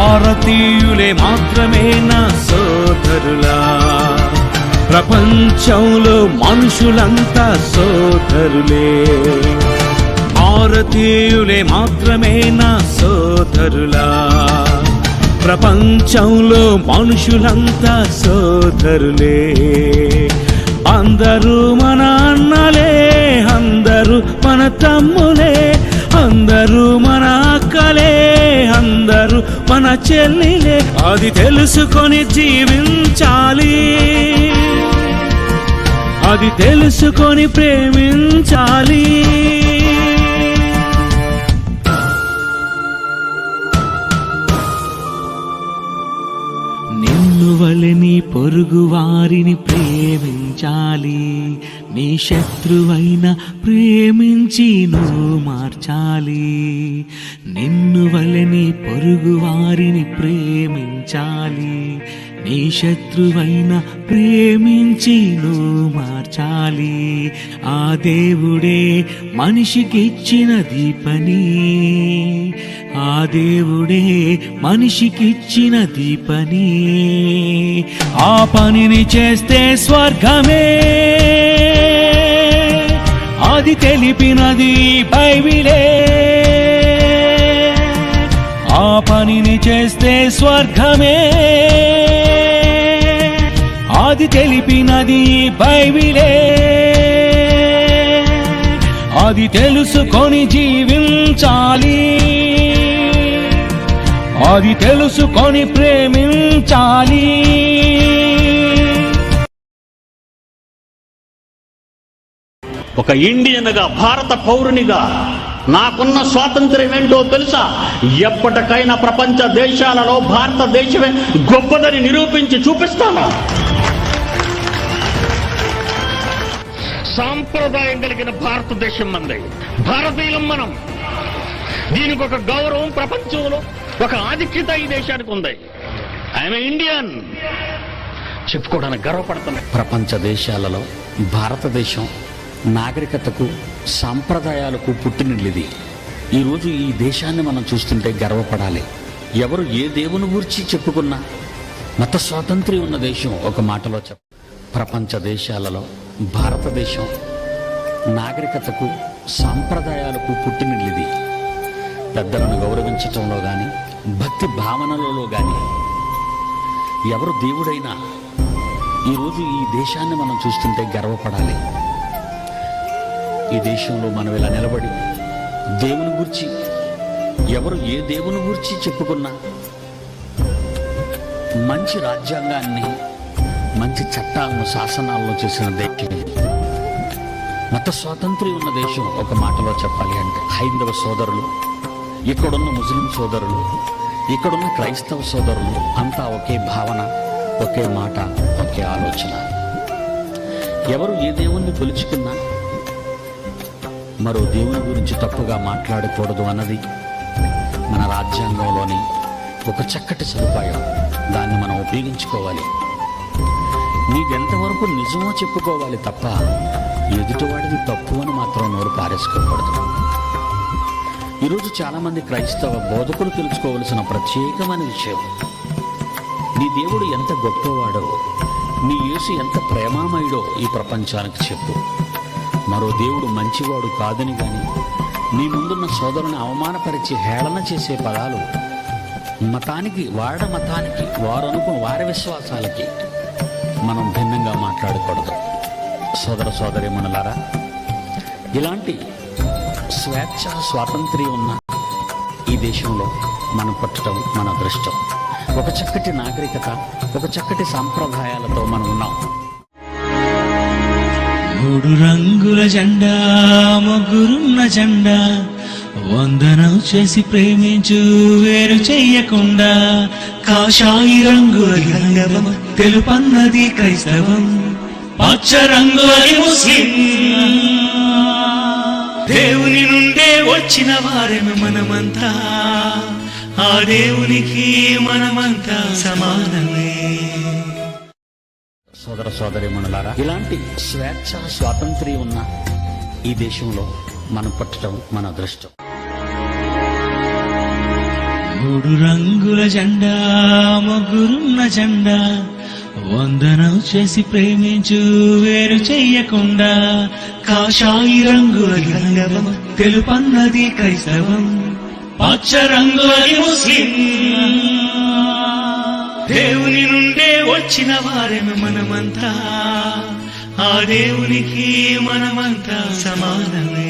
భారతీయులే మాత్రమే నా సోదరులా? ప్రపంచంలో మనుషులంతా సోదరులే. భారతీయులే మాత్రమే నా సోదరులా? ప్రపంచంలో మనుషులంతా సోదరులే. అందరూ మన అన్నలే అందరూ మన తమ్ములే. చెల్లిలే అది తెలుసుకొని జీవించాలి. అది తెలుసుకొని ప్రేమించాలి. నిన్ను వలని పొరుగు వారిని ప్రేమించాలి. నీ శత్రువైన ప్రేమించి నువ్వు మార్చాలి. నిన్ను వలని పొరుగు వారిని ప్రేమించాలి. నీ శత్రువైన ప్రేమించి నువ్వు మార్చాలి. ఆ దేవుడే మనిషికిచ్చిన దీపని. ఆ దేవుడే మనిషికిచ్చిన దీపని. ఆ పనిని చేస్తే స్వర్గమే. అది తెలిపినది బైబిలే. ఆ పనిని చేస్తే స్వర్గమే అది తెలిపినది బైబిలే. అది తెలుసుకొని జీవించాలి. అది తెలుసుకొని ప్రేమించాలి. ఒక ఇండియన్గా భారత పౌరునిగా నాకున్న స్వాతంత్ర్యం ఏంటో తెలుసా? ఎప్పటికైనా ప్రపంచ దేశాలలో భారతదేశమే గొప్పదని నిరూపించి చూపిస్తాను. సాంప్రదాయం కలిగిన భారతదేశం మంది. భారతీయులం మనం. దీనికి ఒక గౌరవం ప్రపంచంలో ఒక ఆధిక్యత ఈ దేశానికి ఉంది. ఐఎమ్ ఇండియన్ చెప్పుకోవడానికి గర్వపడుతున్నాయి ప్రపంచ దేశాలలో భారతదేశం నాగరికతకు సాంప్రదాయాలకు పుట్టినది ఈరోజు ఈ దేశాన్ని మనం చూస్తుంటే గర్వపడాలి. ఎవరు ఏ దేవుని గురించి చెప్పుకున్నా మత స్వాతంత్ర్యం ఉన్న దేశం ఒక మాటలో చెప్ప ప్రపంచ దేశాలలో భారతదేశం నాగరికతకు సాంప్రదాయాలకు పుట్టినది పెద్దలను గౌరవించటంలో కానీ భక్తి భావనలలో కానీ ఎవరు దేవుడైనా ఈరోజు ఈ దేశాన్ని మనం చూస్తుంటే గర్వపడాలి. ఈ దేశంలో మనం ఇలా నిలబడి దేవుని గురించి ఎవరు ఏ దేవుని గురించి చెప్పుకున్నా మంచి రాజ్యాంగాన్ని మంచి చట్టాలను శాసనాలను చేసిన దేశం. మత స్వాతంత్ర్యం ఉన్న దేశం ఒక మాటలో చెప్పాలి అంటే హైందవ సోదరులు ఇక్కడున్న ముస్లిం సోదరులు ఇక్కడున్న క్రైస్తవ సోదరులు అంతా ఒకే భావన ఒకే మాట ఒకే ఆలోచన. ఎవరు ఏ దేవుణ్ణి కొలుచుకున్నా మరో దేవుని గురించి తప్పుగా మాట్లాడకూడదు అన్నది మన రాజ్యాంగంలోని ఒక చక్కటి సదుపాయం. దాన్ని మనం ఉపయోగించుకోవాలి. నీదెంతవరకు నిజమో చెప్పుకోవాలి తప్ప ఎదుటివాడిది తప్పు అని మాత్రం నోరు పారేసుకోకూడదు. ఈరోజు చాలామంది క్రైస్తవ బోధకులు తెలుసుకోవలసిన ప్రత్యేకమైన విషయం. నీ దేవుడు ఎంత గొప్పవాడో నీ యేసు ఎంత ప్రేమామయుడో ఈ ప్రపంచానికి చెప్పు. మరో దేవుడు మంచివాడు కాదని గాని నీ ముందున్న సోదరుని అవమానపరిచి హేళన చేసే పదాలు మతానికి వాడ మతానికి వారు అనుకున్న వారి విశ్వాసాలకి మనం భిన్నంగా మాట్లాడకూడదు. సోదర సోదరిమణులారా ఇలాంటి స్వేచ్ఛ స్వాతంత్ర్యం ఉన్న ఈ దేశంలో మనం పుట్టడం మన అదృష్టం. ఒక చక్కటి నాగరికత ఒక చక్కటి సాంప్రదాయాలతో మనం ఉన్నాం. మూడు రంగుల జెండా ముగ్గురున్న జెండా వందనం చేసి ప్రేమించు వేరు చెయ్యకుండా కాషాయి రంగుల గంగవం తెలుపన్నది క్రైస్తవం పచ్చ రంగులది ముస్లిం. దేవుని నుండే వచ్చిన వారెను మనమంతా ఆ దేవునికి మనమంతా సమానమే. సోదర సోదరి మనులారా ఇలాంటి స్వేచ్ఛ స్వాతంత్ర్యం ఉన్న ఈ దేశంలో మనం పుట్టడం మన అదృష్టం. మూడు రంగుల జెండా ముగ్గురున్న జెండా వందనం చేసి ప్రేమించు వేరు చెయ్యకుండా కాషాయి రంగుల గంగవం తెలుపన్నది క్రైస్తవం పచ్చ రంగులది ముస్లిం. దేవుని నుండే వచ్చిన వారేమి మనమంతా. ఆ దేవునికి మనమంతా సమానమే.